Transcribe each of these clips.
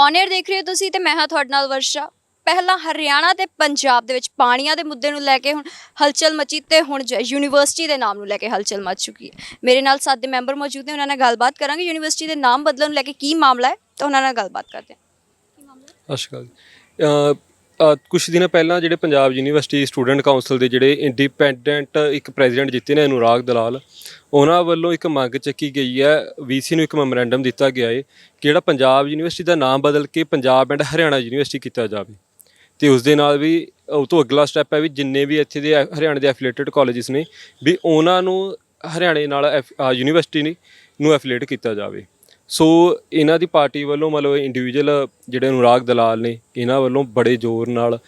Owner ਦੇਖ ਰਹੇ ਹੋ ਤੁਸੀਂ ਤੇ ਮੈਂ ਹਾਂ ਤੁਹਾਡੇ ਨਾਲ ਵਰਸ਼ਾ। ਪਹਿਲਾਂ ਹਰਿਆਣਾ ਤੇ ਪੰਜਾਬ ਦੇ ਵਿੱਚ ਪਾਣੀਆਂ ਦੇ ਮੁੱਦੇ ਨੂੰ ਲੈ ਕੇ ਹੁਣ ਹਲਚਲ ਮਚੀ ਤੇ ਹੁਣ ਯੂਨੀਵਰਸਿਟੀ ਦੇ ਨਾਮ ਨੂੰ ਲੈ ਕੇ ਹਲਚਲ ਮਚ ਚੁੱਕੀ ਹੈ। ਮੇਰੇ ਨਾਲ ਸਾਥ ਦੇ ਮੈਂਬਰ ਮੌਜੂਦ ਨੇ, ਉਹਨਾਂ ਨਾਲ ਗੱਲਬਾਤ ਕਰਾਂਗੇ। ਯੂਨੀਵਰਸਿਟੀ ਦੇ ਨਾਮ ਬਦਲਣ ਨੂੰ ਲੈ ਕੇ ਕੀ ਮਾਮਲਾ ਹੈ, ਤਾਂ ਉਹਨਾਂ ਨਾਲ ਗੱਲਬਾਤ ਕਰਦੇ ਹਾਂ। ਸਤਿ ਸ਼੍ਰੀ ਅਕਾਲ ਕੁਝ ਦਿਨ ਪਹਿਲਾਂ ਜਿਹੜੇ ਪੰਜਾਬ ਯੂਨੀਵਰਸਿਟੀ ਸਟੂਡੈਂਟ ਕਾਉਂਸਲ ਦੇ ਜਿਹੜੇ ਇੰਡੀਪੈਂਡੈਂਟ ਇੱਕ ਪ੍ਰੈਜ਼ੀਡੈਂਟ ਜਿੱਤੇ ਨੇ ਅਨੁਰਾਗ ਦਲਾਲ, ਉਹਨਾਂ ਵੱਲੋਂ ਇੱਕ ਮੰਗ ਚੱਕੀ ਗਈ ਹੈ ਵੀਸੀ ਨੂੰ ਇੱਕ ਮੈਮੋਰੈਂਡਮ ਦਿੱਤਾ ਗਿਆ ਹੈ ਕਿ ਜਿਹੜਾ ਪੰਜਾਬ ਯੂਨੀਵਰਸਿਟੀ ਦਾ ਨਾਮ ਬਦਲ ਕੇ ਪੰਜਾਬ ਐਂਡ ਹਰਿਆਣਾ ਯੂਨੀਵਰਸਿਟੀ ਕੀਤਾ ਜਾਵੇ। ਤੇ ਉਸ ਦੇ ਨਾਲ ਵੀ ਉਹ ਤੋਂ ਅਗਲਾ ਸਟੈਪ ਹੈ ਵੀ ਜਿੰਨੇ ਵੀ ਇੱਥੇ ਦੇ ਹਰਿਆਣਾ ਦੇ ਐਫੀਲੀਏਟਡ ਕਾਲਜਸ ਨੇ, ਵੀ ਉਹਨਾਂ ਨੂੰ ਹਰਿਆਣੇ ਨਾਲ ਐਫ- ਯੂਨੀਵਰਸਿਟੀ ਨੂੰ ਐਫੀਲੀਏਟ ਕੀਤਾ ਜਾਵੇ। ਸੋ ਇਹਨਾਂ ਦੀ ਪਾਰਟੀ ਵੱਲੋਂ ਮਤਲਬ ਇੰਡੀਵਿਜੂਅਲ ਜਿਹੜੇ ਅਨੁਰਾਗ ਦਲਾਲ ਨੇ ਇਹਨਾਂ ਵੱਲੋਂ ਬੜੇ ਜ਼ੋਰ ਨਾਲ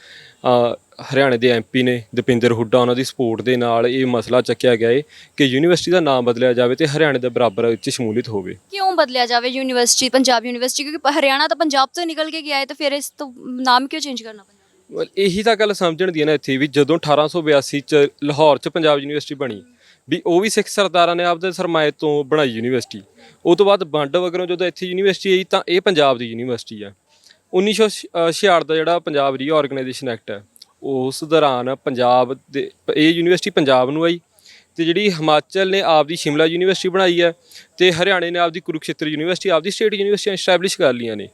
ਹਰਿਆਣੇ ਦੇ ਐਮਪੀ ਨੇ ਦਪਿੰਦਰ ਹੁੱਡਾ ਉਹਨਾਂ ਦੀ ਸਪੋਰਟ ਦੇ ਨਾਲ ਇਹ ਮਸਲਾ ਚੱਕਿਆ ਗਿਆ ਹੈ ਕਿ ਯੂਨੀਵਰਸਿਟੀ ਦਾ ਨਾਮ ਬਦਲਿਆ ਜਾਵੇ ਤੇ ਹਰਿਆਣੇ ਦੇ ਬਰਾਬਰ ਵਿੱਚ ਸ਼ਮੂਲੀਅਤ ਹੋਵੇ। ਕਿਉਂ ਬਦਲਿਆ ਜਾਵੇ ਯੂਨੀਵਰਸਿਟੀ ਪੰਜਾਬ ਯੂਨੀਵਰਸਿਟੀ ਕਿਉਂਕਿ ਹਰਿਆਣਾ ਤਾਂ ਪੰਜਾਬ ਤੋਂ ਨਿਕਲ ਕੇ ਗਿਆ ਹੈ ਤਾਂ ਫਿਰ ਇਸ ਤੋਂ ਨਾਮ ਕਿਉਂ ਚੇਂਜ ਕਰਨਾ ਇਹੀ ਤਾਂ ਗੱਲ ਸਮਝਣ ਦੀ ਹੈ ਨਾ ਇੱਥੇ ਵੀ ਜਦੋਂ 1882 ਚ ਲਾਹੌਰ ਚ ਪੰਜਾਬ ਯੂਨੀਵਰਸਿਟੀ ਬਣੀ ਵੀ ਉਹ ਵੀ ਸਿੱਖ ਸਰਦਾਰਾਂ ਨੇ ਆਪਦੇ ਸਰਮਾਏ ਤੋਂ ਬਣਾਈ ਯੂਨੀਵਰਸਿਟੀ। ਉਹ ਤੋਂ ਬਾਅਦ ਵੰਡ ਵਗਰੋਂ ਜਦੋਂ ਇੱਥੇ ਯੂਨੀਵਰਸਿਟੀ ਆਈ ਤਾਂ ਇਹ ਪੰਜਾਬ ਦੀ ਯੂਨੀਵਰਸਿਟੀ ਹੈ 1966 ਦਾ ਜਿਹੜਾ ਪੰਜਾਬ ਰੀ ਰੀਆਰਗੇਨਾਈਜੇਸ਼ਨ ਐਕਟ ਹੈ ਉਸ ਦੌਰਾਨ ਪੰਜਾਬ ਦੇ, ਇਹ ਯੂਨੀਵਰਸਿਟੀ ਪੰਜਾਬ ਨੂੰ ਆਈ ਤੇ ਜਿਹੜੀ ਹਿਮਾਚਲ ਨੇ ਆਪਦੀ ਸ਼ਿਮਲਾ ਯੂਨੀਵਰਸਿਟੀ ਬਣਾਈ ਹੈ ਤੇ ਹਰਿਆਣੇ ਨੇ ਆਪਦੀ ਕੁਰੂਕਸ਼ੇਤਰ ਯੂਨੀਵਰਸਿਟੀ, ਆਪਦੀ ਸਟੇਟ ਯੂਨੀਵਰਸਿਟੀਆਂ ਐਸਟੈਬਲਿਸ਼ ਕਰ ਲਈਆਂ ਨੇ।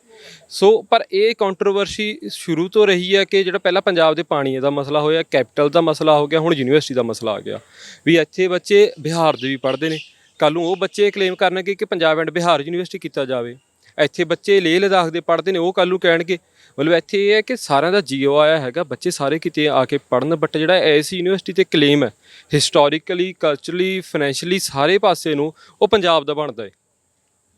ਸੋ, ਪਰ ਇਹ ਕੰਟਰੋਵਰਸੀ ਸ਼ੁਰੂ ਤੋਂ ਰਹੀ ਹੈ ਕਿ ਜਿਹੜਾ ਪਹਿਲਾਂ ਪੰਜਾਬ ਦੇ ਪਾਣੀ ਦਾ ਮਸਲਾ ਹੋਇਆ ਕੈਪੀਟਲ ਦਾ ਮਸਲਾ ਹੋ ਗਿਆ, ਹੁਣ ਯੂਨੀਵਰਸਿਟੀ ਦਾ ਮਸਲਾ ਆ ਗਿਆ। ਵੀ ਇੱਥੇ ਬੱਚੇ ਬਿਹਾਰ ਦੇ ਵੀ ਪੜ੍ਹਦੇ ਨੇ। ਕੱਲ ਨੂੰ ਉਹ ਬੱਚੇ ਕਲੇਮ ਕਰਨਗੇ ਕਿ ਪੰਜਾਬ ਐਂਡ ਬਿਹਾਰ ਯੂਨੀਵਰਸਿਟੀ ਕੀਤਾ ਜਾਵੇ। ਇੱਥੇ ਬੱਚੇ ਲੇਹ ਲਦਾਖ ਦੇ ਪੜ੍ਹਦੇ ਨੇ, ਉਹ ਕੱਲ ਨੂੰ ਕਹਿਣਗੇ। ਮਤਲਬ ਇੱਥੇ ਇਹ ਹੈ ਕਿ ਸਾਰਿਆਂ ਦਾ ਜੀਓ ਆਇਆ ਹੈਗਾ, ਬੱਚੇ ਸਾਰੇ ਕਿਤੇ ਆ ਕੇ ਪੜ੍ਹਨ ਬਟ ਜਿਹੜਾ ਐਸ ਯੂਨੀਵਰਸਿਟੀ ਤੇ ਕਲੇਮ ਹੈ ਹਿਸਟੋਰੀਕਲੀ ਕਲਚਰਲੀ ਫਾਈਨੈਂਸ਼ੀਅਲੀ ਸਾਰੇ ਪਾਸੇ ਨੂੰ ਉਹ ਪੰਜਾਬ ਦਾ ਬਣਦਾ ਹੈ।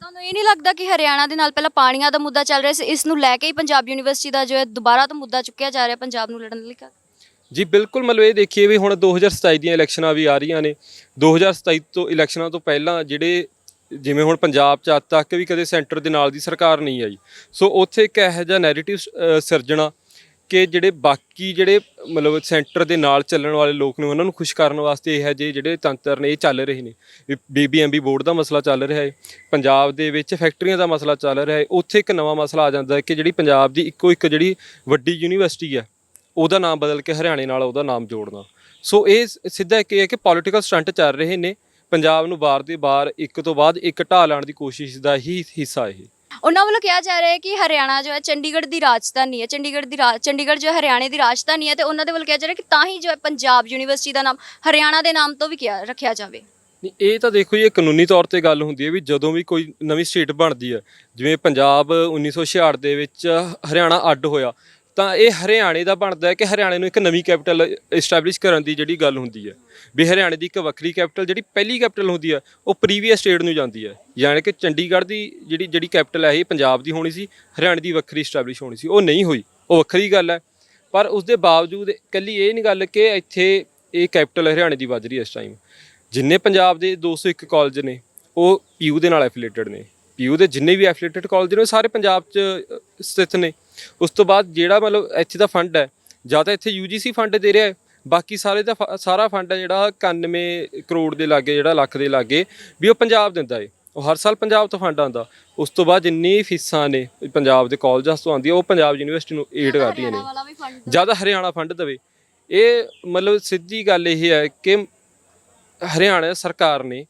ਤੁਹਾਨੂੰ ਇਹ ਨਹੀਂ ਲੱਗਦਾ ਕਿ ਹਰਿਆਣਾ ਦੇ ਨਾਲ ਪਹਿਲਾਂ ਪਾਣੀਆਂ ਦਾ ਮੁੱਦਾ ਚੱਲ ਰਿਹਾ ਸੀ? ਇਸ ਨੂੰ ਲੈ ਕੇ ਹੀ ਪੰਜਾਬ ਯੂਨੀਵਰਸਿਟੀ ਦਾ ਜੋ ਹੈ ਦੁਬਾਰਾ ਤੋਂ ਮੁੱਦਾ ਚੁੱਕਿਆ ਜਾ ਰਿਹਾ ਪੰਜਾਬ ਨੂੰ ਲੜਨ ਲਈ? ਕਾ ਜੀ, ਬਿਲਕੁਲ ਮਤਲਬ ਇਹ ਦੇਖੀਏ ਵੀ ਹੁਣ 2027 ਦੀਆਂ ਇਲੈਕਸ਼ਨਾਂ ਵੀ ਆ ਰਹੀਆਂ ਨੇ। 2027 ਤੋਂ ਇਲੈਕਸ਼ਨਾਂ ਤੋਂ ਪਹਿਲਾਂ ਜਿਹੜੇ ਜਿਵੇਂ ਹੁਣ ਪੰਜਾਬ ਚ ਅੱਜ ਤੱਕ ਵੀ ਕਦੇ ਸੈਂਟਰ ਦੇ ਨਾਲ ਦੀ ਸਰਕਾਰ ਨਹੀਂ ਆਈ। ਸੋ ਉੱਥੇ ਇੱਕ ਇਹੋ ਜਿਹਾ ਨੈਰੇਟਿਵ ਸਿਰਜਣਾ ਕਿ ਜਿਹੜੇ ਬਾਕੀ ਜਿਹੜੇ, ਮਤਲਬ ਸੈਂਟਰ ਦੇ ਨਾਲ ਚੱਲਣ ਵਾਲੇ ਲੋਕ ਨੇ, ਉਹਨਾਂ ਨੂੰ ਖੁਸ਼ ਕਰਨ ਵਾਸਤੇ ਇਹ ਜਿਹੇ ਜਿਹੜੇ ਤੰਤਰ ਨੇ, ਇਹ ਚੱਲ ਰਹੇ ਨੇ। ਬੀਬੀਐਮਬੀ ਬੋਰਡ ਦਾ ਮਸਲਾ ਚੱਲ ਰਿਹਾ ਹੈ ਪੰਜਾਬ ਦੇ ਵਿੱਚ ਫੈਕਟਰੀਆਂ ਦਾ ਮਸਲਾ ਚੱਲ ਰਿਹਾ ਹੈ ਉੱਥੇ ਇੱਕ ਨਵਾਂ ਮਸਲਾ ਆ ਜਾਂਦਾ ਹੈ ਕਿ ਜਿਹੜੀ ਪੰਜਾਬ ਦੀ ਇੱਕੋ ਇੱਕ ਜਿਹੜੀ ਵੱਡੀ ਯੂਨੀਵਰਸਿਟੀ ਹੈ ਉਹਦਾ ਨਾਮ ਬਦਲ ਕੇ ਹਰਿਆਣੇ ਨਾਲ ਉਹਦਾ ਨਾਮ ਜੋੜਨਾ। ਸੋ ਇਹ ਸਿੱਧਾ ਇੱਕ ਇਹ ਹੈ ਕਿ ਪੋਲਿਟੀਕਲ ਸਟੰਟ ਚੱਲ ਰਹੇ ਨੇ, ਪੰਜਾਬ ਨੂੰ ਬਾਰ ਦੇ ਬਾਰ ਇੱਕ ਤੋਂ ਬਾਅਦ ਇੱਕ ਢਾਹ ਲਾਉਣ ਦੀ ਕੋਸ਼ਿਸ਼ ਦਾ ਹੀ ਹਿੱਸਾ ਇਹ। ਉਹਨਾਂ ਵੱਲੋਂ ਕਿਹਾ ਜਾ ਰਿਹਾ ਹੈ ਕਿ ਹਰਿਆਣਾ ਜੋ ਹੈ ਚੰਡੀਗੜ੍ਹ ਦੀ ਰਾਜਧਾਨੀ ਹੈ, ਚੰਡੀਗੜ੍ਹ ਦੀ ਰਾਜ ਚੰਡੀਗੜ੍ਹ ਜੋ ਹਰਿਆਣੇ ਦੀ ਰਾਜਧਾਨੀ ਹੈ ਤੇ ਉਹਨਾਂ ਦੇ ਵੱਲੋਂ ਕਿਹਾ ਜਾ ਰਿਹਾ ਕਿ ਤਾਂ ਹੀ ਜੋ ਹੈ ਪੰਜਾਬ ਯੂਨੀਵਰਸਿਟੀ ਦਾ ਨਾਮ, ਹਰਿਆਣਾ ਦੇ ਨਾਮ ਤੋਂ ਵੀ ਕਿਹਾ, ਰੱਖਿਆ ਜਾਵੇ। ਨਹੀਂ, ਇਹ ਤਾਂ ਦੇਖੋ ਜੀ, ਇਹ ਕਾਨੂੰਨੀ ਤੌਰ ਤੇ ਗੱਲ ਹੁੰਦੀ ਹੈ ਵੀ ਜਦੋਂ ਵੀ ਕੋਈ ਨਵੀਂ ਸਟੇਟ ਬਣਦੀ ਹੈ, ਜਿਵੇਂ ਪੰਜਾਬ 1966 ਦੇ ਵਿੱਚ ਹਰਿਆਣਾ ਅੱਡ ਹੋਇਆ ਤਾਂ ਇਹ ਹਰਿਆਣੇ ਦਾ ਬਣਦਾ ਹੈ ਕਿ ਹਰਿਆਣੇ ਨੂੰ ਇੱਕ ਨਵੀਂ ਕੈਪੀਟਲ ਐਸਟੈਬਲਿਸ਼ ਕਰਨ ਦੀ ਜਿਹੜੀ ਗੱਲ ਹੁੰਦੀ ਹੈ। ਵੀ ਹਰਿਆਣੇ ਦੀ ਇੱਕ ਵੱਖਰੀ ਕੈਪੀਟਲ, ਜਿਹੜੀ ਪਹਿਲੀ ਕੈਪੀਟਲ ਹੁੰਦੀ ਹੈ, ਉਹ ਪ੍ਰੀਵੀਅਸ ਸਟੇਟ ਨੂੰ ਜਾਂਦੀ ਹੈ। ਯਾਨੀ ਕਿ ਚੰਡੀਗੜ੍ਹ ਦੀ ਜਿਹੜੀ ਜਿਹੜੀ ਕੈਪੀਟਲ ਹੈ, ਇਹ ਪੰਜਾਬ ਦੀ ਹੋਣੀ ਸੀ, ਹਰਿਆਣੇ ਦੀ ਵੱਖਰੀ ਐਸਟੈਬਲਿਸ਼ ਹੋਣੀ ਸੀ। ਉਹ ਨਹੀਂ ਹੋਈ, ਉਹ ਵੱਖਰੀ ਗੱਲ ਹੈ। ਪਰ ਉਸ ਦੇ ਬਾਵਜੂਦ ਇਕੱਲੀ ਇਹ ਨਹੀਂ ਗੱਲ ਕਿ ਇੱਥੇ ਇਹ ਕੈਪੀਟਲ ਹਰਿਆਣੇ ਦੀ ਵੱਜ ਰਹੀ ਹੈ ਇਸ ਟਾਈਮ ਜਿੰਨੇ ਪੰਜਾਬ ਦੇ 201 ਕਾਲਜ ਨੇ, ਉਹ ਪੀਯੂ ਦੇ ਨਾਲ ਐਫੀਲੀਏਟਡ ਨੇ। ਪੀਯੂ ਦੇ ਜਿੰਨੇ ਵੀ ਐਫੀਲੀਏਟਡ ਕਾਲਜ ਨੇ, ਉਹ ਸਾਰੇ ਪੰਜਾਬ 'ਚ ਸਥਿਤ ਨੇ। ਉਸ ਤੋਂ ਬਾਅਦ ਜਿਹੜਾ ਮਤਲਬ ਇੱਥੇ ਦਾ ਫੰਡ ਹੈ ਜਾਂ ਤਾਂ ਇੱਥੇ ਯੂਜੀਸੀ ਫੰਡ ਦੇ ਰਿਹਾ ਹੈ ਬਾਕੀ ਸਾਰੇ ਦਾ ਫ- ਸਾਰਾ ਫੰਡ ਹੈ ਜਿਹੜਾ 91 ਕਰੋੜ ਦੇ ਲਾਗੇ ਜਿਹੜਾ ਲੱਖ ਦੇ ਲਾਗੇ ਵੀ ਉਹ ਪੰਜਾਬ ਦਿੰਦਾ ਹੈ। ਉਹ ਹਰ ਸਾਲ ਪੰਜਾਬ ਤੋਂ ਫੰਡ ਆਉਂਦਾ। ਉਸ ਤੋਂ ਬਾਅਦ ਜਿੰਨੀ ਫੀਸਾਂ ਨੇ ਪੰਜਾਬ ਦੇ ਕਾਲਜਾਂ ਤੋਂ ਆਉਂਦੀਆਂ ਉਹ ਪੰਜਾਬ ਯੂਨੀਵਰਸਿਟੀ ਨੂੰ ਏਡ ਕਰਦੀਆਂ ਨੇ। ਵਾਲਾ ਵੀ ਫੰਡ ਜਦ ਹਰਿਆਣਾ ਫੰਡ ਦੇਵੇ। ਇਹ ਮਤਲਬ ਸਿੱਧੀ ਗੱਲ ਇਹ ਹੈ ਕਿ ਹਰਿਆਣਾ ਸਰਕਾਰ ਨੇ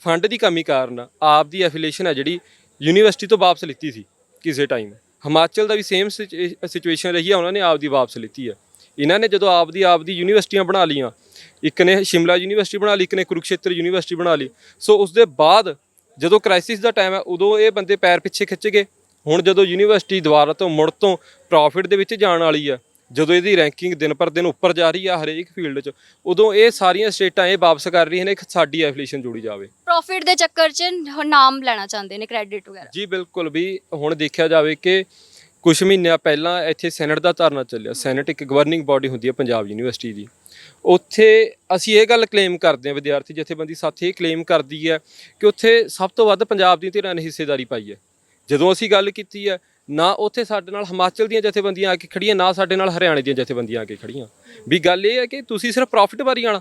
ਫੰਡ ਦੀ ਕਮੀ ਕਾਰਨ ਆਪ ਦੀ ਐਫੀਲੀਏਸ਼ਨ ਹੈ ਜਿਹੜੀ ਯੂਨੀਵਰਸਿਟੀ ਤੋਂ ਵਾਪਸ ਲਿੱਤੀ ਸੀ ਕਿਸੇ ਟਾਈਮ ਹਿਮਾਚਲ ਦਾ ਵੀ ਸੇਮ ਸਿਚੁਏਸ਼ਨ ਰਹੀ ਹੈ ਉਹਨਾਂ ਨੇ ਆਪ ਦੀ ਵਾਪਸ ਲਿੱਤੀ ਹੈ ਇਹਨਾਂ ਨੇ ਜਦੋਂ ਆਪਦੀ ਆਪਦੀ ਯੂਨੀਵਰਸਿਟੀਆਂ ਬਣਾ ਲਈਆਂ, ਇੱਕ ਨੇ ਸ਼ਿਮਲਾ ਯੂਨੀਵਰਸਿਟੀ ਬਣਾ ਲਈ, ਇੱਕ ਨੇ ਕੁਰੂਕਸ਼ੇਤਰ ਯੂਨੀਵਰਸਿਟੀ ਬਣਾ ਲਈ। ਸੋ ਉਸ ਦੇ ਬਾਅਦ ਜਦੋਂ ਕ੍ਰਾਈਸਿਸ ਦਾ ਟਾਈਮ ਹੈ ਉਦੋਂ ਇਹ ਬੰਦੇ ਪੈਰ ਪਿੱਛੇ ਖਿੱਚ ਗਏ। ਹੁਣ ਜਦੋਂ ਯੂਨੀਵਰਸਿਟੀ ਦੁਬਾਰਾ ਤੋਂ ਮੁੜ ਤੋਂ ਪ੍ਰੋਫਿਟ ਦੇ ਵਿੱਚ ਜਾਣ ਵਾਲੀ ਆ ਜਦੋਂ ਇਹਦੀ ਰੈਂਕਿੰਗ ਦਿਨ ਪਰ ਦਿਨ ਉੱਪਰ ਜਾ ਰਹੀ ਆ ਹਰੇਕ ਫੀਲਡ 'ਚ ਉਦੋਂ ਇਹ ਸਾਰੀਆਂ ਸਟੇਟਾਂ ਇਹ ਵਾਪਸ ਕਰ ਰਹੀਆਂ ਨੇ ਕਿ ਸਾਡੀ ਐਫਲੀਏਸ਼ਨ ਜੋੜੀ ਜਾਵੇ। ਪ੍ਰੋਫਿਟ ਦੇ ਚੱਕਰ 'ਚ ਨਾਮ ਲੈਣਾ ਚਾਹੁੰਦੇ ਨੇ ਕ੍ਰੈਡਿਟ ਵਗੈਰਾ। ਜੀ ਬਿਲਕੁਲ ਵੀ ਹੁਣ ਦੇਖਿਆ ਜਾਵੇ ਕਿ ਕੁਝ ਮਹੀਨਿਆਂ ਪਹਿਲਾਂ ਇੱਥੇ ਸੈਨੇਟ ਦਾ ਧਰਨਾ ਚੱਲਿਆ। ਸੈਨੇਟ ਇੱਕ ਗਵਰਨਿੰਗ ਬਾਡੀ ਹੁੰਦੀ ਹੈ ਪੰਜਾਬ ਯੂਨੀਵਰਸਿਟੀ ਦੀ। ਉੱਥੇ ਅਸੀਂ ਇਹ ਗੱਲ ਕਲੇਮ ਕਰਦੇ ਹਾਂ ਵਿਦਿਆਰਥੀ ਜਥੇਬੰਦੀ ਸਾਥੀ ਇਹ ਕਲੇਮ ਕਰਦੀ ਹੈ ਕਿ ਉੱਥੇ ਸਭ ਤੋਂ ਵੱਧ ਪੰਜਾਬ ਦੀਆਂ ਧਿਰਾਂ ਨੇ ਹਿੱਸੇਦਾਰੀ ਪਾਈ ਹੈ। ਜਦੋਂ ਅਸੀਂ ਗੱਲ ਕੀਤੀ ਹੈ ਨਾ ਉੱਥੇ ਸਾਡੇ ਨਾਲ ਹਿਮਾਚਲ ਦੀਆਂ ਜਥੇਬੰਦੀਆਂ ਆ ਕੇ ਖੜੀਆਂ ਨਾ ਸਾਡੇ ਨਾਲ ਹਰਿਆਣੇ ਦੀਆਂ ਜਥੇਬੰਦੀਆਂ ਆ ਕੇ ਖੜੀਆਂ। ਵੀ ਗੱਲ ਇਹ ਹੈ ਕਿ ਤੁਸੀਂ ਸਿਰਫ ਪ੍ਰੋਫਿਟ ਬਾਰੀ ਆਣਾ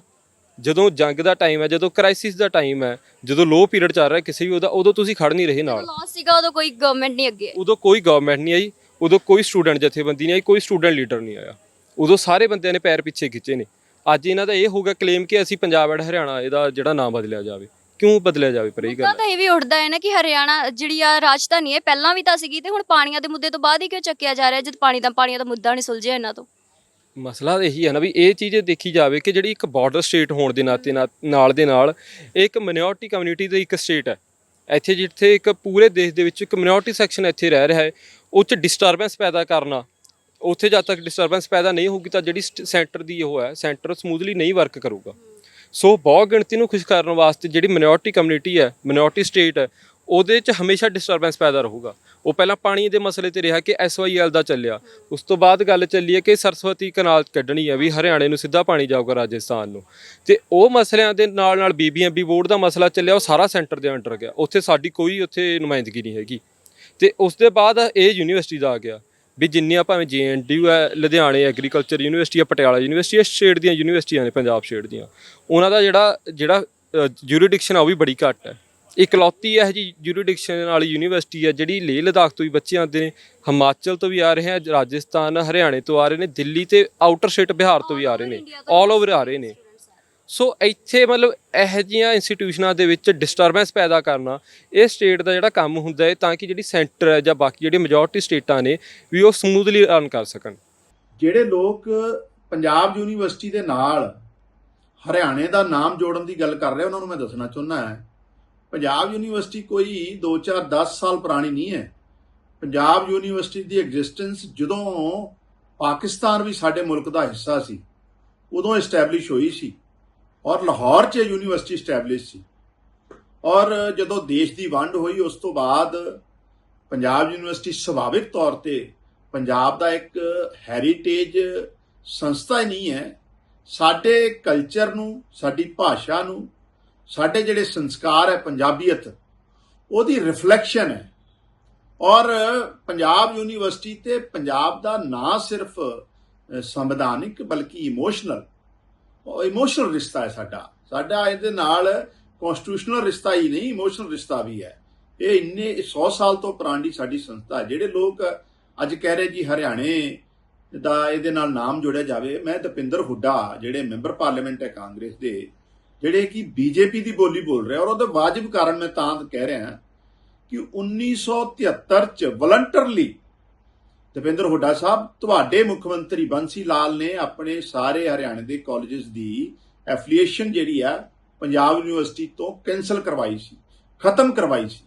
ਜਦੋਂ ਜੰਗ ਦਾ ਟਾਈਮ ਹੈ ਜਦੋਂ ਕ੍ਰਾਈਸਿਸ ਦਾ ਟਾਈਮ ਹੈ ਜਦੋਂ ਲੋ ਪੀਰੀਅਡ ਚੱਲ ਰਿਹਾ ਕਿਸੇ ਵੀ ਉਹਦਾ ਉਦੋਂ ਤੁਸੀਂ ਖੜ ਨਹੀਂ ਰਹੇ ਨਾਲ। ਲਾਸ ਸੀਗਾ ਉਦੋਂ ਕੋਈ ਗਵਰਨਮੈਂਟ ਨਹੀਂ ਅੱਗੇ। ਉਦੋਂ ਕੋਈ ਗਵਰਨਮੈਂਟ ਨਹੀਂ ਆਈ ਉਦੋਂ ਕੋਈ ਸਟੂਡੈਂਟ ਜਥੇਬੰਦੀ ਨਹੀਂ ਆਈ ਕੋਈ ਸਟੂਡੈਂਟ ਲੀਡਰ ਨਹੀਂ ਆਇਆ। ਉਦੋਂ ਸਾਰੇ ਬੰਦਿਆਂ ਨੇ ਪੈਰ ਪਿੱਛੇ ਖਿੱਚੇ ਨੇ। ਅੱਜ ਇਹਨਾਂ ਦਾ ਇਹ ਹੋਊਗਾ ਕਲੇਮ ਕਿ ਅਸੀਂ ਪੰਜਾਬ ਐਂਡ ਹਰਿਆਣਾ ਇਹਦਾ ਜਿਹੜਾ ਨਾਮ ਬਦਲਿਆ ਜਾਵੇ। ਕਿਉਂ ਬਦਲਿਆ ਜਾਵੇ ਪਰ ਇਹ ਮੁੱਦਾ ਗੱਲ? ਤਾਂ ਇਹ ਵੀ ਉੱਠਦਾ ਹੈ ਨਾ ਕਿ ਹਰਿਆਣਾ ਜਿਹੜੀ ਆ ਰਾਜਧਾਨੀ ਹੈ ਪਹਿਲਾਂ ਵੀ ਤਾਂ ਸੀਗੀ ਤੇ ਹੁਣ ਪਾਣੀਆਂ ਦੇ ਮੁੱਦੇ ਤੋਂ ਬਾਅਦ ਹੀ ਕਿਉਂ ਚੱਕਿਆ ਜਾ ਰਿਹਾ ਜਦ ਪਾਣੀ ਦਾ ਪਾਣੀਆਂ ਦਾ ਮੁੱਦਾ ਨਹੀਂ ਸੁਲਝਿਆ ਇਹਨਾਂ ਤੋਂ? ਮਸਲਾ ਇਹੀ ਹੈ ਨਾ ਵੀ ਇਹ ਚੀਜ਼ ਦੇਖੀ ਜਾਵੇ ਕਿ ਜਿਹੜੀ ਇੱਕ ਬਾਰਡਰ ਸਟੇਟ ਹੋਣ ਦੇ ਨਾਤੇ ਨਾ- ਨਾਲ ਦੇ ਨਾਲ ਇਹ ਇੱਕ ਮਿਨੋਰਟੀ ਕਮਿਊਨਿਟੀ ਦੀ ਇੱਕ ਸਟੇਟ ਹੈ। ਇੱਥੇ ਜਿੱਥੇ ਇੱਕ ਪੂਰੇ ਦੇਸ਼ ਦੇ ਵਿੱਚ ਇੱਕ ਮਿਨੋਰਟੀ ਸੈਕਸ਼ਨ ਇੱਥੇ ਰਹਿ ਰਿਹਾ ਹੈ ਉਹ ਚ ਡਿਸਟਰਬੈਂਸ ਪੈਦਾ ਕਰਨਾ ਉੱਥੇ ਜਦ ਤੱਕ ਡਿਸਟਰਬੈਂਸ ਪੈਦਾ ਨਹੀਂ ਹੋਊਗੀ ਤਾਂ ਜਿਹੜੀ ਸੈਂਟਰ ਦੀ ਉਹ ਹੈ ਸੈਂਟਰ ਸਮੂਥਲੀ ਨਹੀਂ ਵਰਕ ਕਰੂਗਾ। ਸੋ ਬਹੁ ਗਿਣਤੀ ਨੂੰ ਖੁਸ਼ ਕਰਨ ਵਾਸਤੇ ਜਿਹੜੀ ਮਿਨੋਰਟੀ ਕਮਿਊਨਿਟੀ ਹੈ ਮਿਨੋਰਟੀ ਸਟੇਟ ਹੈ, ਉਹਦੇ 'ਚ ਹਮੇਸ਼ਾ ਡਿਸਟਰਬੈਂਸ ਪੈਦਾ ਰਹੂਗਾ। ਉਹ ਪਹਿਲਾਂ ਪਾਣੀ ਦੇ ਮਸਲੇ ਤੇ ਰਿਹਾ ਕਿ ਐਸਵਾਈਐਲ ਦਾ ਚੱਲਿਆ। ਉਸ ਤੋਂ ਬਾਅਦ ਗੱਲ ਚੱਲੀ ਹੈ ਕਿ ਸਰਸਵਤੀ ਕਨਾਲ ਕੱਢਣੀ ਹੈ ਵੀ ਹਰਿਆਣੇ ਨੂੰ ਸਿੱਧਾ ਪਾਣੀ ਜਾਊਗਾ ਰਾਜਸਥਾਨ ਨੂੰ। ਤੇ ਉਹ ਮਸਲਿਆਂ ਦੇ ਨਾਲ ਨਾਲ ਬੀਬੀਐਮਬੀ ਬੋਰਡ ਦਾ ਮਸਲਾ ਚੱਲਿਆ, ਉਹ ਸਾਰਾ ਸੈਂਟਰ ਦੇ ਅੰਡਰ ਗਿਆ। ਉੱਥੇ ਸਾਡੀ ਕੋਈ ਉੱਥੇ ਨੁਮਾਇੰਦਗੀ ਨਹੀਂ ਹੈਗੀ। ਤੇ ਉਸ ਦੇ ਬਾਅਦ ਇਹ ਯੂਨੀਵਰਸਿਟੀ ਦਾ ਆ ਗਿਆ। ਵੀ ਜਿੰਨੀਆਂ ਭਾਵੇਂ ਜੀਐਨਡੀਯੂ ਹੈ, ਲੁਧਿਆਣੇ ਐਗਰੀਕਲਚਰ ਯੂਨੀਵਰਸਿਟੀ ਹੈ, ਪਟਿਆਲਾ ਯੂਨੀਵਰਸਿਟੀ ਹੈ ਸਟੇਟ ਦੀਆਂ ਯੂਨੀਵਰਸਿਟੀਆਂ ਨੇ ਪੰਜਾਬ ਸਟੇਟ ਦੀਆਂ। ਉਹਨਾਂ ਦਾ ਜਿਹੜਾ ਜਿਹੜਾ ਜੂਰੀਡਿਕਸ਼ਨ ਆ ਉਹ ਵੀ ਬੜੀ ਘੱਟ ਹੈ। ਇਕਲੌਤੀ ਇਹ ਜੀ ਜੂਰੀਡਿਕਸ਼ਨ ਵਾਲੀ ਯੂਨੀਵਰਸਿਟੀ ਹੈ, ਜਿਹੜੀ ਲੇਹ ਲਦਾਖ ਤੋਂ ਵੀ ਬੱਚੇ ਆਉਂਦੇ ਨੇ, ਹਿਮਾਚਲ ਤੋਂ ਵੀ ਆ ਰਹੇ ਆ, ਰਾਜਸਥਾਨ, ਹਰਿਆਣੇ ਤੋਂ ਆ ਰਹੇ ਨੇ, ਦਿੱਲੀ ਤੇ ਆਊਟਰ ਸਟੇਟ ਬਿਹਾਰ ਤੋਂ ਵੀ ਆ ਰਹੇ ਨੇ ਆਲ ਓਵਰ ਆ ਰਹੇ ਨੇ। ਸੋ ਇੱਥੇ ਮਤਲਬ ਇਹੋ ਜਿਹੀਆਂ ਇੰਸਟੀਟਿਊਸ਼ਨਾਂ ਦੇ ਵਿੱਚ ਡਿਸਟਰਬੈਂਸ ਪੈਦਾ ਕਰਨਾ, ਇਹ ਸਟੇਟ ਦਾ ਜਿਹੜਾ ਕੰਮ ਹੁੰਦਾ ਹੈ, ਤਾਂ ਕਿ ਜਿਹੜੀ ਸੈਂਟਰ ਹੈ ਜਾਂ ਬਾਕੀ ਜਿਹੜੀ ਮੈਜੋਰਟੀ ਸਟੇਟਾਂ ਨੇ, ਵੀ ਉਹ ਸਮੂਥਲੀ ਰਨ ਕਰ ਸਕਣ। ਜਿਹੜੇ ਲੋਕ ਪੰਜਾਬ ਯੂਨੀਵਰਸਿਟੀ ਦੇ ਨਾਲ ਹਰਿਆਣੇ ਦਾ ਨਾਮ ਜੋੜਨ ਦੀ ਗੱਲ ਕਰ ਰਹੇ, ਉਹਨਾਂ ਨੂੰ ਮੈਂ ਦੱਸਣਾ ਚਾਹੁੰਦਾ ਹਾਂ। ਪੰਜਾਬ ਯੂਨੀਵਰਸਿਟੀ ਕੋਈ 2 4 10 ਸਾਲ ਪੁਰਾਣੀ ਨਹੀਂ ਹੈ। ਪੰਜਾਬ ਯੂਨੀਵਰਸਿਟੀ ਦੀ ਐਗਜ਼ਿਸਟੈਂਸ ਜਦੋਂ ਪਾਕਿਸਤਾਨ ਵੀ ਸਾਡੇ ਮੁਲਕ ਦਾ ਹਿੱਸਾ ਸੀ, ਉਦੋਂ ਐਸਟੈਬਲਿਸ਼ ਹੋਈ ਸੀ। ਔਰ ਲਾਹੌਰ 'ਚ ਯੂਨੀਵਰਸਿਟੀ ਸਟੈਬਲਿਸ਼ ਸੀ। ਔਰ ਜਦੋਂ ਦੇਸ਼ ਦੀ ਵੰਡ ਹੋਈ, ਉਸ ਤੋਂ ਬਾਅਦ ਪੰਜਾਬ ਯੂਨੀਵਰਸਿਟੀ ਸੁਭਾਵਿਕ ਤੌਰ ਤੇ ਪੰਜਾਬ ਦਾ ਇੱਕ ਹੈਰੀਟੇਜ ਸੰਸਥਾ ਹੀ ਨਹੀਂ ਹੈ। ਸਾਡੇ ਕਲਚਰ ਨੂੰ, ਸਾਡੀ ਭਾਸ਼ਾ ਨੂੰ, ਸਾਡੇ ਜਿਹੜੇ ਸੰਸਕਾਰ ਹੈ, ਪੰਜਾਬੀਅਤ, ਉਹਦੀ ਰਿਫਲੈਕਸ਼ਨ ਹੈ। ਔਰ ਪੰਜਾਬ ਯੂਨੀਵਰਸਿਟੀ ਤੇ ਪੰਜਾਬ ਦਾ ਨਾ ਸਿਰਫ ਸੰਵਿਧਾਨਿਕ ਬਲਕਿ ਇਮੋਸ਼ਨਲ ਇਮੋਸ਼ਨਲ ਰਿਸ਼ਤਾ ਹੈ ਸਾਡਾ। ਸਾਡਾ ਇਹਦੇ ਨਾਲ ਕਨਸਟੀਟਿਊਸ਼ਨਲ ਰਿਸ਼ਤਾ ਹੀ ਨਹੀਂ ਇਮੋਸ਼ਨਲ ਰਿਸ਼ਤਾ ਵੀ ਹੈ। ਇਹ ਇੰਨੇ 100 ਸਾਲ ਤੋਂ ਪੁਰਾਣੀ ਸਾਡੀ ਸੰਸਥਾ ਜਿਹੜੇ ਲੋਕ ਅੱਜ ਕਹਿ ਰਹੇ ਜੀ ਹਰਿਆਣੇ ਦਾ ਇਹਦੇ ਨਾਲ ਨਾਮ ਜੋੜਿਆ ਜਾਵੇ, ਮੈਂ ਦਪਿੰਦਰ ਹੁੱਡਾ, ਜਿਹੜੇ ਮੈਂਬਰ ਪਾਰਲੀਮੈਂਟ ਹੈ ਕਾਂਗਰਸ ਦੇ, ਜਿਹੜੇ ਕਿ ਬੀਜੇਪੀ ਦੀ ਬੋਲੀ ਬੋਲ ਰਿਹਾ ਔਰ ਉਹਦੇ ਵਾਜਬ ਕਾਰਨ ਮੈਂ ਤਾਂ ਕਹਿ ਰਿਹਾ ਕਿ 1973 ਚ ਵਲੰਟਰਲੀ ਦਪਿੰਦਰ ਹੁੱਡਾ ਸਾਹਿਬ, ਤੁਹਾਡੇ ਮੁੱਖ ਮੰਤਰੀ ਬੰਸੀ ਲਾਲ ਨੇ ਆਪਣੇ ਸਾਰੇ ਹਰਿਆਣੇ ਦੇ ਕਾਲਜਸ ਦੀ ਐਫਲੀਏਸ਼ਨ ਜਿਹੜੀ ਆ, ਪੰਜਾਬ ਯੂਨੀਵਰਸਿਟੀ ਤੋਂ ਕੈਨਸਲ ਕਰਵਾਈ ਸੀ, ਖਤਮ ਕਰਵਾਈ ਸੀ।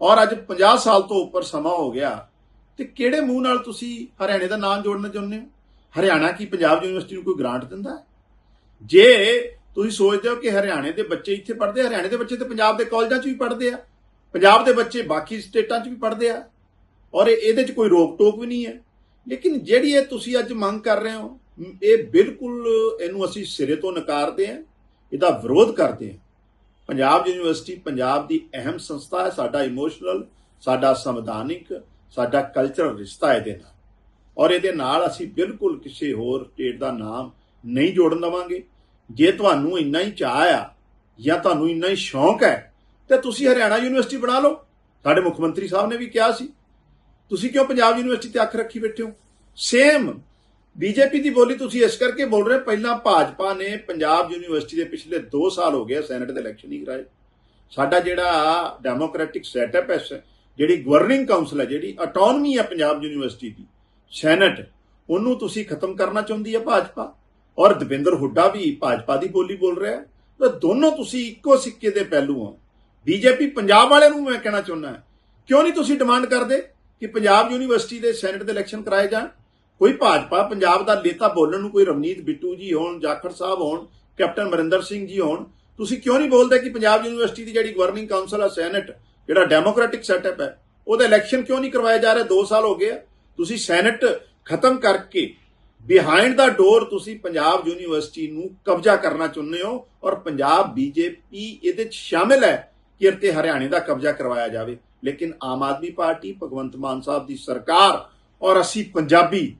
ਔਰ ਅੱਜ 50 ਸਾਲ ਤੋਂ ਉੱਪਰ ਸਮਾਂ ਹੋ ਗਿਆ, ਤੇ ਕਿਹੜੇ ਮੂੰਹ ਨਾਲ ਤੁਸੀਂ ਹਰਿਆਣੇ ਦਾ ਨਾਮ ਜੋੜਨਾ ਚਾਹੁੰਦੇ ਹੋ? ਹਰਿਆਣਾ ਕੀ ਪੰਜਾਬ ਯੂਨੀਵਰਸਿਟੀ ਨੂੰ ਕੋਈ ਗ੍ਰਾਂਟ ਦਿੰਦਾ? ਹੈ ਜੇ ਤੁਸੀਂ ਸੋਚਦੇ ਹੋ ਕਿ ਹਰਿਆਣੇ ਦੇ ਬੱਚੇ ਇੱਥੇ ਪੜ੍ਹਦੇ ਹਰਿਆਣੇ ਦੇ ਬੱਚੇ ਤੇ ਪੰਜਾਬ ਦੇ ਕਾਲਜਾਂ 'ਚ ਵੀ ਪੜ੍ਹਦੇ ਆ, ਪੰਜਾਬ ਦੇ ਬੱਚੇ ਬਾਕੀ ਸਟੇਟਾਂ 'ਚ ਵੀ ਪੜ੍ਹਦੇ ਆ ਔਰ ਇਹ- ਇਹਦੇ 'ਚ ਕੋਈ ਰੋਕ ਟੋਕ ਵੀ ਨਹੀਂ ਹੈ। ਲੇਕਿਨ ਜਿਹੜੀ ਇਹ ਤੁਸੀਂ ਅੱਜ ਮੰਗ ਕਰ ਰਹੇ ਹੋ, ਇਹ ਬਿਲਕੁਲ ਇਹਨੂੰ ਅਸੀਂ ਸਿਰੇ ਤੋਂ ਨਕਾਰਦੇ ਹਾਂ, ਇਹਦਾ ਵਿਰੋਧ ਕਰਦੇ ਹਾਂ। ਪੰਜਾਬ ਯੂਨੀਵਰਸਿਟੀ ਪੰਜਾਬ ਦੀ ਅਹਿਮ ਸੰਸਥਾ ਹੈ, ਸਾਡਾ ਇਮੋਸ਼ਨਲ ਸਾਡਾ ਸੰਵਿਧਾਨਿਕ, ਸਾਡਾ ਕਲਚਰਲ ਰਿਸ਼ਤਾ ਇਹਦੇ ਨਾਲ। ਔਰ ਇਹਦੇ ਨਾਲ ਅਸੀਂ ਬਿਲਕੁਲ ਕਿਸੇ ਹੋਰ ਸਟੇਟ ਦਾ ਨਾਮ ਨਹੀਂ ਜੋੜਨ ਦਵਾਂਗੇ। ਜੇ ਤੁਹਾਨੂੰ ਇੰਨਾ ਹੀ ਚਾਹ ਆ, ਜਾਂ ਤੁਹਾਨੂੰ ਇੰਨਾ ਹੀ ਸ਼ੌਂਕ ਹੈ, ਤੇ ਤੁਸੀਂ ਹਰਿਆਣਾ ਯੂਨੀਵਰਸਿਟੀ ਬਣਾ ਲਓ। ਸਾਡੇ ਮੁੱਖ ਮੰਤਰੀ ਸਾਹਿਬ ਨੇ ਵੀ ਕਿਹਾ ਸੀ ਤੁਸੀਂ ਕਿਉਂ ਪੰਜਾਬ ਯੂਨੀਵਰਸਿਟੀ ਤੇ ਅੱਖ ਰੱਖੀ ਬੈਠੇ ਹੋ? ਸੇਮ ਬੀਜੇਪੀ ਦੀ ਬੋਲੀ ਤੁਸੀਂ ਇਸ ਕਰਕੇ ਬੋਲ ਰਹੇ ਹੋ, ਪਹਿਲਾਂ ਭਾਜਪਾ ਨੇ ਪੰਜਾਬ ਯੂਨੀਵਰਸਿਟੀ ਦੇ ਪਿਛਲੇ 2 ਸਾਲ ਹੋ ਗਏ ਸੈਨੇਟ ਦੇ ਇਲੈਕਸ਼ਨ ਹੀ ਕਰਾਏ। ਸਾਡਾ ਜਿਹੜਾ ਡੈਮੋਕ੍ਰੈਟਿਕ ਸੈਟਅਪ ਹੈ ਸ- ਜਿਹੜੀ ਗਵਰਨਿੰਗ ਕਾਉਂਸਲ ਹੈ ਜਿਹੜੀ ਆਟੋਨਮੀ ਹੈ ਪੰਜਾਬ ਯੂਨੀਵਰਸਿਟੀ ਦੀ ਸੈਨੇਟ ਉਹਨੂੰ ਤੁਸੀਂ ਖਤਮ ਕਰਨਾ ਚਾਹੁੰਦੀ ਹੈ ਭਾਜਪਾ। ਔਰ ਦਵਿੰਦਰ ਹੁੱਡਾ ਵੀ ਭਾਜਪਾ ਦੀ ਬੋਲੀ ਬੋਲ ਰਿਹਾ ਹੈ। ਤਾਂ ਦੋਨੋਂ ਤੁਸੀਂ ਇੱਕੋ ਸਿੱਕੇ ਦੇ ਪਹਿਲੂ ਹੋ। ਬੀਜੇਪੀ ਪੰਜਾਬ ਵਾਲਿਆਂ ਨੂੰ ਮੈਂ ਕਹਿਣਾ ਚਾਹੁੰਦਾ ਕਿਉਂ ਨਹੀਂ ਤੁਸੀਂ ਡਿਮਾਂਡ ਕਰਦੇ? ਕਿ ਪੰਜਾਬ ਯੂਨੀਵਰਸਿਟੀ ਦੇ ਸੈਨੇਟ ਦੇ ਇਲੈਕਸ਼ਨ ਕਰਾਏ ਜਾਣ। ਕੋਈ ਭਾਜਪਾ, ਪੰਜਾਬ ਦਾ ਨੇਤਾ ਬੋਲਣ ਨੂੰ ਕੋਈ ਰਵਨੀਤ ਬਿੱਟੂ ਜੀ ਹੋਣ, ਜਾਖੜ ਸਾਹਿਬ ਹੋਣ, ਕੈਪਟਨ ਮਰਿੰਦਰ ਸਿੰਘ ਜੀ ਹੋਣ, ਤੁਸੀਂ ਕਿਉਂ ਨਹੀਂ ਬੋਲਦੇ ਕਿ ਪੰਜਾਬ ਯੂਨੀਵਰਸਿਟੀ ਦੀ ਜਿਹੜੀ ਗਵਰਨਿੰਗ ਕਾਉਂਸਲ ਆ, ਸੈਨੇਟ, ਜਿਹੜਾ ਡੈਮੋਕ੍ਰੈਟਿਕ ਸੈਟਅਪ ਹੈ, ਉਹਦਾ ਇਲੈਕਸ਼ਨ ਕਿਉਂ ਨਹੀਂ ਕਰਵਾਇਆ ਜਾ ਰਿਹਾ? 2 ਸਾਲ ਹੋ ਗਏ ਆ। ਤੁਸੀਂ ਸੈਨੇਟ ਖਤਮ ਕਰਕੇ ਬਿਹਾਈਂਡ ਦਾ ਡੋਰ ਤੁਸੀਂ ਪੰਜਾਬ ਯੂਨੀਵਰਸਿਟੀ ਨੂੰ ਕਬਜ਼ਾ ਕਰਨਾ ਚਾਹੁੰਦੇ ਹੋ ਔਰ ਪੰਜਾਬ ਬੀਜੇਪੀ ਇਹਦੇ ਚ ਸ਼ਾਮਿਲ ਹੈ ਕਿ ਇਹ ਹਰਿਆਣੇ ਦਾ ਕਬਜ਼ਾ ਕਰਵਾਇਆ ਜਾਵੇ। ਲੇਕਿਨ ਆਮ ਆਦਮੀ ਪਾਰਟੀ, ਭਗਵੰਤ ਮਾਨ ਸਾਹਿਬ ਦੀ ਸਰਕਾਰ ਔਰ ਅਸੀਂ ਪੰਜਾਬੀ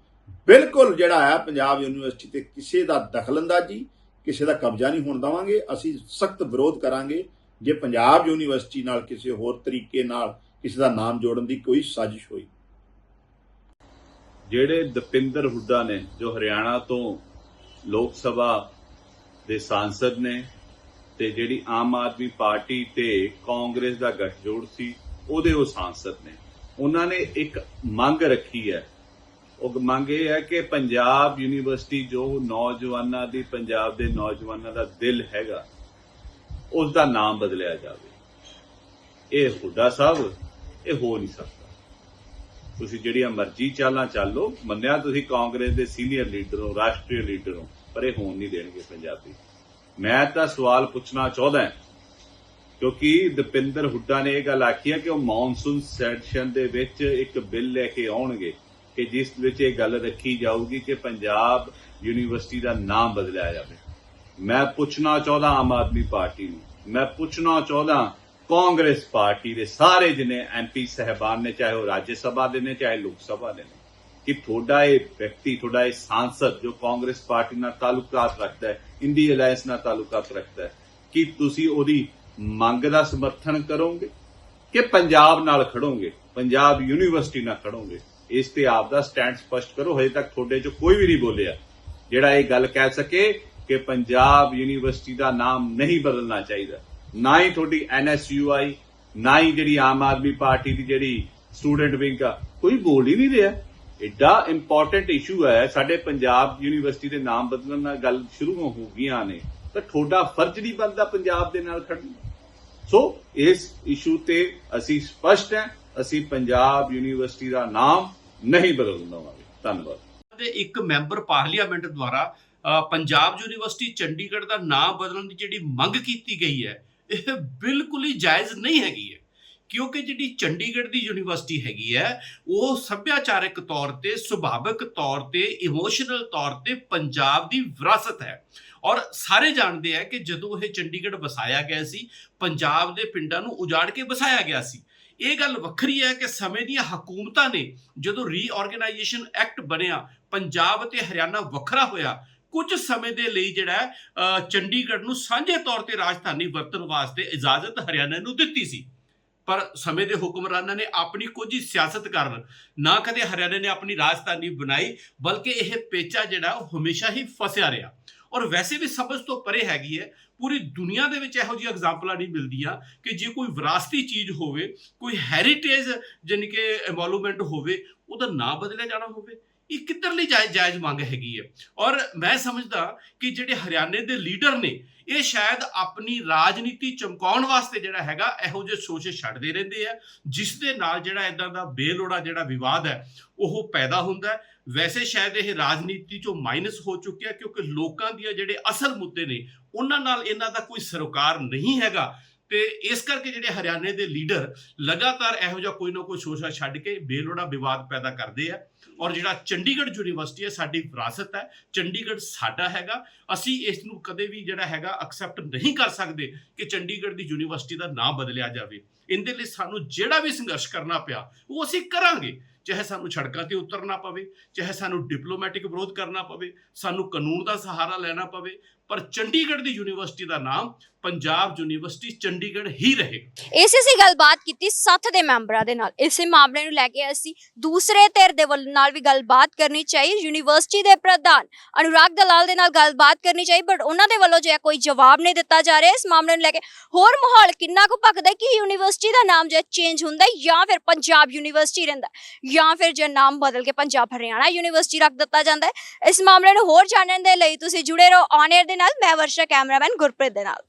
ਬਿਲਕੁਲ ਜਿਹੜਾ ਹੈ ਪੰਜਾਬ ਯੂਨੀਵਰਸਿਟੀ ਤੇ ਕਿਸੇ ਦਾ ਦਖਲਅੰਦਾਜ਼ੀ ਕਿਸੇ ਦਾ ਕਬਜ਼ਾ ਨਹੀਂ ਹੋਣ ਦੇਵਾਂਗੇ, ਅਸੀਂ ਸਖਤ ਵਿਰੋਧ ਕਰਾਂਗੇ। ਜੇ ਪੰਜਾਬ ਯੂਨੀਵਰਸਿਟੀ ਨਾਲ ਕਿਸੇ ਹੋਰ ਤਰੀਕੇ ਨਾਲ ਕਿਸੇ ਦਾ ਨਾਮ ਜੋੜਨ ਦੀ ਕੋਈ ਸਾਜ਼ਿਸ਼ ਹੋਈ। ਜਿਹੜੇ ਦਪਿੰਦਰ ਹੁੱਡਾ ਨੇ, ਜੋ ਹਰਿਆਣਾ ਤੋਂ ਲੋਕ ਸਭਾ ਦੇ ਸਾਂਸਦ ਨੇ ਤੇ ਜਿਹੜੀ ਆਮ ਆਦਮੀ ਪਾਰਟੀ ਤੇ ਕਾਂਗਰਸ ਦਾ ਗੱਠਜੋੜ ਸੀ ਉਹਦੇ ਉਹ ਸਾਂਸਦ ਨੇ। ਉਹਨਾਂ ਨੇ ਇੱਕ ਮੰਗ ਰੱਖੀ ਹੈ। ਉਹ ਮੰਗ ਇਹ ਹੈ ਕਿ ਪੰਜਾਬ ਯੂਨੀਵਰਸਿਟੀ ਜੋ ਨੌਜਵਾਨਾਂ ਦੀ, ਪੰਜਾਬ ਦੇ ਨੌਜਵਾਨਾਂ ਦਾ ਦਿਲ ਹੈਗਾ ਉਸ ਦਾ ਨਾਮ ਬਦਲਿਆ ਜਾਵੇ। ਇਹ ਹੁੱਡਾ ਸਾਹਿਬ, ਇਹ ਹੋ ਨਹੀਂ ਸਕਦਾ। ਤੁਸੀਂ ਜਿਹੜੀਆਂ ਮਰਜ਼ੀ ਚਾਲਾਂ ਚੱਲੋ ਮੰਨਿਆ ਤੁਸੀਂ ਕਾਂਗਰਸ ਦੇ ਸੀਨੀਅਰ ਲੀਡਰ ਹੋ, ਰਾਸ਼ਟਰੀ ਲੀਡਰ ਹੋ, ਪਰ ਇਹ ਹੋਣ ਨਹੀਂ ਦੇਣਗੇ ਪੰਜਾਬੀ। ਮੈਂ ਤਾਂ ਸਵਾਲ ਪੁੱਛਣਾ ਚਾਹੁੰਦਾ ਹਾਂ। ਕਿਉਂਕਿ ਦਪਿੰਦਰ ਹੁੱਡਾ ਨੇ ਇਹ ਗੱਲ ਆਖੀ ਹੈ ਕਿ ਉਹ ਮੌਨਸੂਨ ਸੈਸ਼ਨ ਦੇ ਵਿੱਚ ਇੱਕ ਬਿੱਲ ਲੈ ਕੇ ਆਉਣਗੇ ਕਿ ਜਿਸ ਵਿੱਚ ਇਹ ਗੱਲ ਰੱਖੀ ਜਾਊਗੀ ਕਿ ਪੰਜਾਬ ਯੂਨੀਵਰਸਿਟੀ ਦਾ ਨਾਮ ਬਦਲਿਆ ਜਾਵੇ। ਮੈਂ ਪੁੱਛਣਾ ਚਾਹੁੰਦਾ ਆਮ ਆਦਮੀ ਪਾਰਟੀ ਨੂੰ, ਮੈਂ ਪੁੱਛਣਾ ਚਾਹੁੰਦਾ ਕਾਂਗਰਸ ਪਾਰਟੀ ਦੇ ਸਾਰੇ ਜਿਨੇ ਐਮਪੀ ਸਹਿਬਾਨ ਨੇ, ਚਾਹੇ ਉਹ ਰਾਜ ਸਭਾ ਦੇ ਨੇ, ਚਾਹੇ ਲੋਕ ਸਭਾ ਦੇ ਨੇ, ਕਿ ਤੁਹਾਡਾ ਇਹ ਵਿਅਕਤੀ, ਤੁਹਾਡਾ ਇਹ ਸਾਂਸਦ ਜੋ ਕਾਂਗਰਸ ਪਾਰਟੀ ਨਾਲ ਤਾਲੁਕਾਤ ਰੱਖਦਾ ਹੈ ਇੰਡੀ ਅਲਾਈਅੰਸ ਨਾਲ ਤਾਲੁਕਾਤ ਰੱਖਦਾ ਹੈ, ਕਿ ਤੁਸੀਂ ਉਹਦੀ ਮੰਗ ਦਾ ਸਮਰਥਨ ਕਰੋਗੇ ਕਿ ਪੰਜਾਬ ਨਾਲ ਖੜੋਗੇ? ਪੰਜਾਬ ਯੂਨੀਵਰਸਿਟੀ ਨਾਲ ਖੜੋਗੇ? ਇਸ ਤੇ ਆਪ ਦਾ ਸਟੈਂਡ ਸਪਸ਼ਟ ਕਰੋ। ਹਜੇ ਤੱਕ ਤੁਹਾਡੇ ਚ ਕੋਈ ਵੀ ਨਹੀਂ ਬੋਲਿਆ। ਜਿਹੜਾ ਇਹ ਗੱਲ ਕਹਿ ਸਕੇ ਕਿ ਪੰਜਾਬ ਯੂਨੀਵਰਸਿਟੀ ਦਾ ਨਾਮ ਨਹੀਂ ਬਦਲਣਾ ਚਾਹੀਦਾ। ਨਾ ਹੀ ਤੁਹਾਡੀ ਐਨਐਸਯੂਆਈ ਨਾ ਹੀ ਜਿਹੜੀ ਆਮ ਆਦਮੀ ਪਾਰਟੀ ਦੀ ਜਿਹੜੀ ਸਟੂਡੈਂਟ ਵਿੰਗ ਆ, ਕੋਈ ਬੋਲ ਹੀ ਨਹੀਂ ਰਿਹਾ। ਐਡਾ ਇੰਪੋਰਟੈਂਟ ਇਸ਼ੂ ਹੈ। ਸਾਡੇ ਪੰਜਾਬ ਯੂਨੀਵਰਸਿਟੀ ਦੇ ਨਾਮ ਬਦਲਣ ਨਾਲ ਗੱਲ ਸ਼ੁਰੂ ਹੋ ਗਈਆਂ ਨੇ। ਤਾਂ ਤੁਹਾਡਾ ਫਰਜ਼ ਨਹੀਂ ਬਣਦਾ ਪੰਜਾਬ ਦੇ ਨਾਲ ਖੜਨਾ ਸੋ ਇਸ ਇਸ਼ੂ ਤੇ ਅਸੀਂ ਸਪਸ਼ਟ ਹੈ, ਅਸੀਂ ਪੰਜਾਬ ਯੂਨੀਵਰਸਿਟੀ ਦਾ ਨਾਮ ਨਹੀਂ ਬਦਲਣ ਦੇਵਾਂਗੇ। ਧੰਨਵਾਦ। ਦੇ ਇੱਕ ਮੈਂਬਰ ਪਾਰਲੀਮੈਂਟ ਦੁਆਰਾ ਪੰਜਾਬ ਯੂਨੀਵਰਸਿਟੀ ਚੰਡੀਗੜ੍ਹ ਦਾ ਨਾਮ ਬਦਲਣ ਦੀ ਜਿਹੜੀ ਮੰਗ ਕੀਤੀ ਗਈ ਹੈ, ਇਹ ਬਿਲਕੁਲ ਹੀ ਜਾਇਜ਼ ਨਹੀਂ ਹੈਗੀ। ਕਿਉਂਕਿ ਜਿਹੜੀ ਚੰਡੀਗੜ੍ਹ ਦੀ ਯੂਨੀਵਰਸਿਟੀ ਹੈਗੀ ਹੈ, ਉਹ ਸੱਭਿਆਚਾਰਕ ਤੌਰ ਤੇ, ਸੁਭਾਵਿਕ ਤੌਰ ਤੇ, ਇਮੋਸ਼ਨਲ ਤੌਰ ਤੇ ਪੰਜਾਬ ਦੀ ਵਿਰਾਸਤ ਹੈ। ਔਰ ਸਾਰੇ ਜਾਣਦੇ ਆ ਕਿ ਜਦੋਂ ਇਹ ਚੰਡੀਗੜ੍ਹ ਵਸਾਇਆ ਗਿਆ ਸੀ, ਪੰਜਾਬ ਦੇ ਪਿੰਡਾਂ ਨੂੰ ਉਜਾੜ ਕੇ ਵਸਾਇਆ ਗਿਆ ਸੀ। ਇਹ ਗੱਲ ਵੱਖਰੀ ਹੈ ਕਿ ਸਮੇਂ ਦੀਆਂ ਹਕੂਮਤਾਂ ਨੇ ਜਦੋਂ ਰੀਆਰਗੇਨਾਈਜੇਸ਼ਨ ਐਕਟ ਬਣਿਆ, ਪੰਜਾਬ ਤੇ ਹਰਿਆਣਾ ਵੱਖਰਾ ਹੋਇਆ, ਕੁਝ ਸਮੇਂ ਦੇ ਲਈ ਜਿਹੜਾ ਚੰਡੀਗੜ੍ਹ ਨੂੰ ਸਾਂਝੇ ਤੌਰ ਤੇ ਰਾਜਧਾਨੀ ਵਰਤਣ ਵਾਸਤੇ ਇਜਾਜ਼ਤ ਹਰਿਆਣਾ ਨੂੰ ਦਿੱਤੀ ਸੀ। ਪਰ ਸਮੇਂ ਦੇ ਹੁਕਮਰਾਨਾਂ ਨੇ ਆਪਣੀ ਕੁਝ ਹੀ ਸਿਆਸਤ ਕਾਰਨ, ਨਾ ਕਦੇ ਹਰਿਆਣਾ ਨੇ ਆਪਣੀ ਰਾਜਧਾਨੀ ਬਣਾਈ, ਬਲਕਿ ਇਹ ਪੇਚਾ ਜਿਹੜਾ ਉਹ ਹਮੇਸ਼ਾ ਹੀ ਫਸਿਆ ਰਿਹਾ। ਔਰ ਵੈਸੇ ਵੀ ਸਮਝ ਤੋਂ ਪਰੇ ਹੈਗੀ ਹੈ, ਪੂਰੀ ਦੁਨੀਆ ਦੇ ਵਿੱਚ ਇਹੋ ਜਿਹੀ ਐਗਜ਼ਾਮਪਲਾਂ ਨਹੀਂ ਮਿਲਦੀਆਂ ਕਿ ਜੇ ਕੋਈ ਵਿਰਾਸਤੀ ਚੀਜ਼ ਹੋਵੇ, ਕੋਈ ਹੈਰੀਟੇਜ ਜਾਣੀ ਕਿ ਇਨਵੋਲਵਮੈਂਟ ਹੋਵੇ, ਉਹਦਾ ਨਾਂ ਬਦਲਿਆ ਜਾਣਾ ਹੋਵੇ। ਇਹ ਕਿੱਧਰਲੀ ਜਾਇਜ਼ ਜਾਇਜ਼ ਮੰਗ ਹੈਗੀ ਹੈ? ਔਰ ਮੈਂ ਸਮਝਦਾ ਕਿ ਜਿਹੜੇ ਹਰਿਆਣੇ ਦੇ ਲੀਡਰ ਨੇ, ਇਹ ਸ਼ਾਇਦ ਆਪਣੀ ਰਾਜਨੀਤੀ ਚਮਕਾਉਣ ਵਾਸਤੇ ਜਿਹੜਾ ਹੈਗਾ, ਇਹੋ ਜਿਹੇ ਸੋਚੇ ਛੱਡਦੇ ਰਹਿੰਦੇ ਆ, ਜਿਸ ਦੇ ਨਾਲ ਜਿਹੜਾ ਇਦਾਂ ਦਾ ਬੇਲੋੜਾ ਜਿਹੜਾ ਵਿਵਾਦ ਹੈ, ਉਹ ਪੈਦਾ ਹੁੰਦਾ ਵੈਸੇ ਸ਼ਾਇਦ ਇਹ ਰਾਜਨੀਤੀ ਚੋਂ ਮਾਈਨਸ ਹੋ ਚੁੱਕਿਆ, ਕਿਉਂਕਿ ਲੋਕਾਂ ਦੀਆਂ ਜਿਹੜੇ ਅਸਲ ਮੁੱਦੇ ਨੇ, ਉਹਨਾਂ ਨਾਲ ਇਹਨਾਂ ਦਾ ਕੋਈ ਸਰੋਕਾਰ ਨਹੀਂ ਹੈਗਾ। ਤੇ ਇਸ ਕਰਕੇ ਜਿਹੜੇ ਹਰਿਆਣੇ ਦੇ ਲੀਡਰ ਲਗਾਤਾਰ ਇਹੋ ਜਿਹਾ ਕੋਈ ਨਾ ਕੋਈ ਸ਼ੋਸ਼ਾ ਛੱਡ ਕੇ ਬੇਲੋੜਾ ਵਿਵਾਦ ਪੈਦਾ ਕਰਦੇ ਆ ਔਰ ਜਿਹੜਾ ਚੰਡੀਗੜ੍ਹ ਯੂਨੀਵਰਸਿਟੀ ਹੈ, ਸਾਡੀ ਵਿਰਾਸਤ ਹੈ, ਚੰਡੀਗੜ੍ਹ ਸਾਡਾ ਹੈਗਾ, ਅਸੀਂ ਇਸ ਨੂੰ ਕਦੇ ਵੀ ਜਿਹੜਾ ਹੈਗਾ ਐਕਸੈਪਟ ਨਹੀਂ ਕਰ ਸਕਦੇ ਕਿ ਚੰਡੀਗੜ੍ਹ ਦੀ ਯੂਨੀਵਰਸਿਟੀ ਦਾ ਨਾਮ ਬਦਲਿਆ ਜਾਵੇ। ਇਹਦੇ ਲਈ ਸਾਨੂੰ ਜਿਹੜਾ ਵੀ ਸੰਘਰਸ਼ ਕਰਨਾ ਪਿਆ, ਉਹ ਅਸੀਂ ਕਰਾਂਗੇ। ਚਾਹੇ ਸਾਨੂੰ ਸੜਕਾਂ ਤੇ ਉਤਰਨਾ ਪਵੇ, ਚਾਹੇ ਸਾਨੂੰ ਡਿਪਲੋਮੈਟਿਕ ਵਿਰੋਧ ਕਰਨਾ ਪਵੇ, ਸਾਨੂੰ ਕਾਨੂੰਨ ਦਾ ਸਹਾਰਾ ਲੈਣਾ ਪਵੇ ਪਰ ਚੰਡੀਗੜ੍ਹ ਦੀ ਯੂਨੀਵਰਸਿਟੀ ਦਾ ਨਾਮ ਪੰਜਾਬ ਯੂਨੀਵਰਸਿਟੀ ਚੰਡੀਗੜ੍ਹ ਹੀ ਰਹੇਗਾ। ਇਸੇ ਸੀ ਗੱਲਬਾਤ ਕੀਤੀ ਸੱਤ ਦੇ ਮੈਂਬਰਾਂ ਦੇ ਨਾਲ। ਇਸੇ ਮਾਮਲੇ ਨੂੰ ਲੈ ਕੇ ਅਸੀਂ ਦੂਸਰੇ ਧਿਰ ਦੇ ਵੱਲ ਨਾਲ ਵੀ ਗੱਲਬਾਤ ਕਰਨੀ ਚਾਹੀ। ਯੂਨੀਵਰਸਿਟੀ ਦੇ ਪ੍ਰਧਾਨ ਅਨੁਰਾਗ ਦਲਾਲ ਦੇ ਨਾਲ ਗੱਲਬਾਤ ਕਰਨੀ ਚਾਹੀ ਬਟ ਉਹਨਾਂ ਦੇ ਵੱਲੋਂ ਜੇ ਕੋਈ ਜਵਾਬ ਨਹੀਂ ਦਿੱਤਾ ਜਾ ਰਿਹਾ ਇਸ ਮਾਮਲੇ ਨੂੰ ਲੈ ਕੇ, ਹੋਰ ਮਾਹੌਲ ਕਿੰਨਾ ਕੁ ਭਖਦਾ ਕਿ ਯੂਨੀਵਰਸਿਟੀ ਦਾ ਨਾਮ ਜੇ ਚੇਂਜ ਹੁੰਦਾ ਜਾਂ ਫਿਰ ਪੰਜਾਬ ਯੂਨੀਵਰਸਿਟੀ ਰਹਿੰਦਾ ਜਾਂ ਫਿਰ ਜੇ ਨਾਮ ਬਦਲ ਕੇ ਪੰਜਾਬ ਹਰਿਆਣਾ ਯੂਨੀਵਰਸਿਟੀ ਰੱਖ ਦਿੱਤਾ ਜਾਂਦਾ ਹੈ? ਇਸ ਮਾਮਲੇ ਨੂੰ ਹੋਰ ਜਾਣਨ ਦੇ ਲਈ ਤੁਸੀਂ ਜੁੜੇ ਰਹੋ ਔਨ 에ਅਰ ਦੇ ਨਾਲ ਮੈਂ ਵਰਸ਼ਾ ਕੈਮਰਾਮੈਨ ਗੁਰਪ੍ਰੀਤ ਦੇ ਨਾਲ।